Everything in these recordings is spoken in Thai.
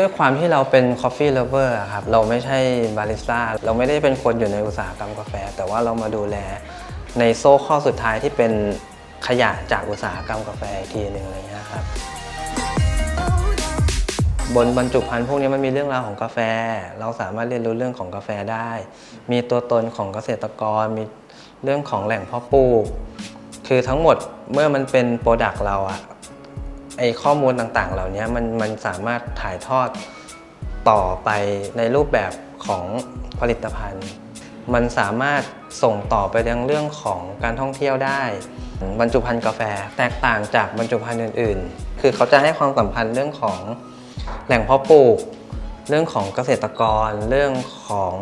ด้วยความที่เราเป็น Coffee Lover ครับ เราไม่ใช่บาริสต้า เราไม่ได้เป็นคนอยู่ในอุตสาหกรรมกาแฟ แต่ว่าเรามาดูแลในโซ่ข้อสุดท้ายที่เป็นขยะจากอุตสาหกรรมกาแฟอีกทีหนึ่งอะไรเงี้ยครับ บนบรรจุภัณฑ์พวกนี้มันมีเรื่องราวของกาแฟ เราสามารถเรียนรู้เรื่องของกาแฟได้ มีตัวตนของเกษตรกร มีเรื่องของแหล่งเพาะปลูก คือทั้งหมดเมื่อมันเป็นโปรดักต์เราอะ ไอข้อมูลต่างๆ เหล่านี้มันมันสามารถถ่ายทอดต่อไปในรูปแบบของผลิตภัณฑ์ มันสามารถส่งต่อไปยังเรื่องของการท่องเที่ยวได้บรรจุภัณฑ์กาแฟแตกต่างจากบรรจุภัณฑ์อื่น ๆ คือเขาจะให้ความสัมพันธ์เรื่องของแหล่งเพาะปลูก เรื่องของเกษตรกร เรื่องของ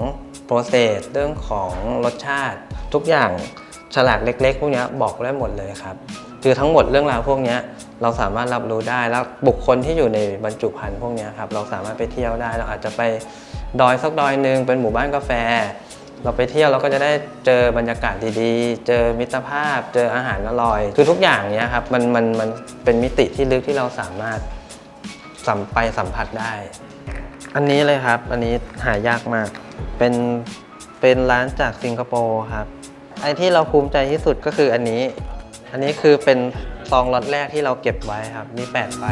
โปรเซส เรื่องของรสชาติ ทุกอย่างฉลากเล็ก ๆ พวกนี้บอกได้หมดเลยครับ คือทั้งหมดเรื่องราวพวกนี้เราสามารถรับรู้ได้แล้วบุคคลที่อยู่ในบรรจุภัณฑ์พวกนี้ครับเราสามารถไปเที่ยวได้เราอาจจะไปดอยสักดอยหนึ่งเป็นหมู่บ้านกาแฟ เราไปเที่ยวเราก็จะได้เจอบรรยากาศดีๆ เจอมิตรภาพ เจออาหารอร่อย คือทุกอย่างเนี้ยครับมันมันมันเป็นมิติที่ลึกที่เราสามารถสัมไปสัมผัสได้ อันนี้เลยครับ อันนี้หายากมาก เป็นเป็นร้านจากสิงคโปร์ครับไอที่เราภูมิใจที่สุดก็คืออันนี้ อันนี้คือเป็นซองล็อตแรกที่เราเก็บไว้ครับนี่8ใบ